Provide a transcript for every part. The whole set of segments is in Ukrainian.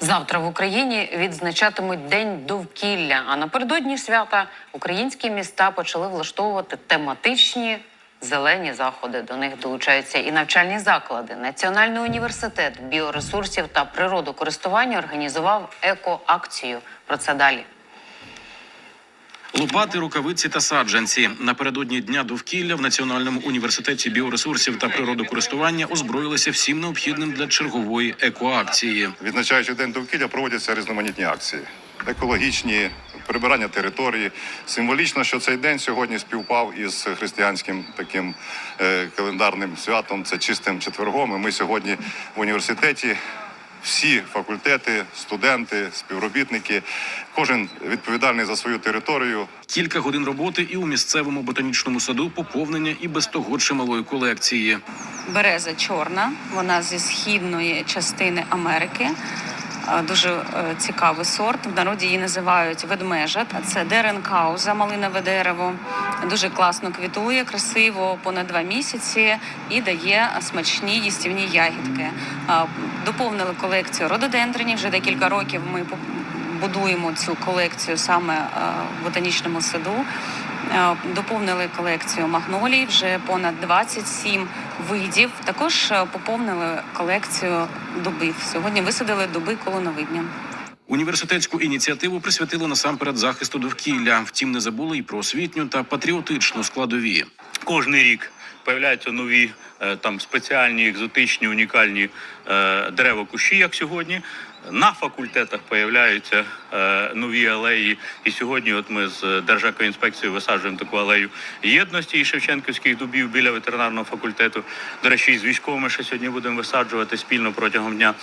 Завтра в Україні відзначатимуть День довкілля. А напередодні свята українські міста почали влаштовувати тематичні зелені заходи. До них долучаються і навчальні заклади. Національний університет біоресурсів та природокористування організував екоакцію. Про це далі. Лопати, рукавиці та саджанці напередодні дня довкілля в Національному університеті біоресурсів та природокористування озброїлися всім необхідним для чергової екоакції. Відзначаючи день довкілля, проводяться різноманітні акції. Екологічні прибирання території. Символічно, що цей день сьогодні співпав із християнським таким е, календарним святом. Це чистим четвергом. І ми сьогодні в університеті. Всі факультети, студенти, співробітники, кожен відповідальний за свою територію, Кілька годин роботи і у місцевому ботанічному саду поповнення і без того чималої колекції. Береза чорна, вона зі східної частини Америки. Е, Дуже е, цікавий сорт. В народі її називають ведмежа. Це деренкауза, малинове дерево. Дуже класно квітує, красиво понад два місяці і дає смачні їстівні ягідки. Е, Доповнили колекцію рододендренів. Вже декілька років ми будуємо цю колекцію саме в ботанічному саду. Е, Доповнили колекцію магнолій, вже понад 27 видів. Також е, поповнили колекцію дубів. Сьогодні висадили дуби колоновидня. Університетську ініціативу присвятили насамперед захисту довкілля. Втім, не забули й про освітню та патріотичну складові. Кожний рік появляються нові е, там спеціальні, екзотичні, унікальні е, дерева кущі, як сьогодні. На факультетах появляються е, нові алеї. І сьогодні, от ми з Держекоінспекцією висаджуємо таку алею єдності і Шевченківських дубів біля ветеринарного факультету. До речі, з військовими ще сьогодні будемо висаджувати спільно протягом дня.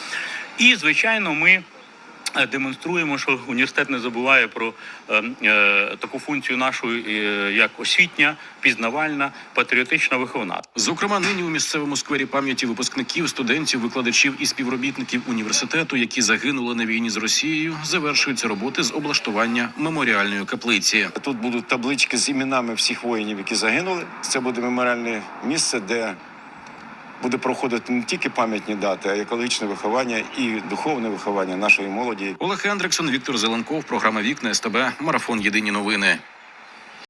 І звичайно, ми демонструємо, що університет не забуває про е, е, таку функцію нашу, е, як освітня, пізнавальна, патріотична виховна. Зокрема, нині у місцевому сквері пам'яті випускників, студентів, викладачів і співробітників університету, які загинули на війні з Росією, завершуються роботи з облаштування меморіальної каплиці. Тут будуть таблички з іменами всіх воїнів, які загинули. Це буде меморіальне місце, де буде проходити не тільки пам'ятні дати, а й екологічне виховання і духовне виховання нашої молоді. Олег Андрексон, Віктор Зеленков, програма Вікна СТБ, марафон Єдині новини.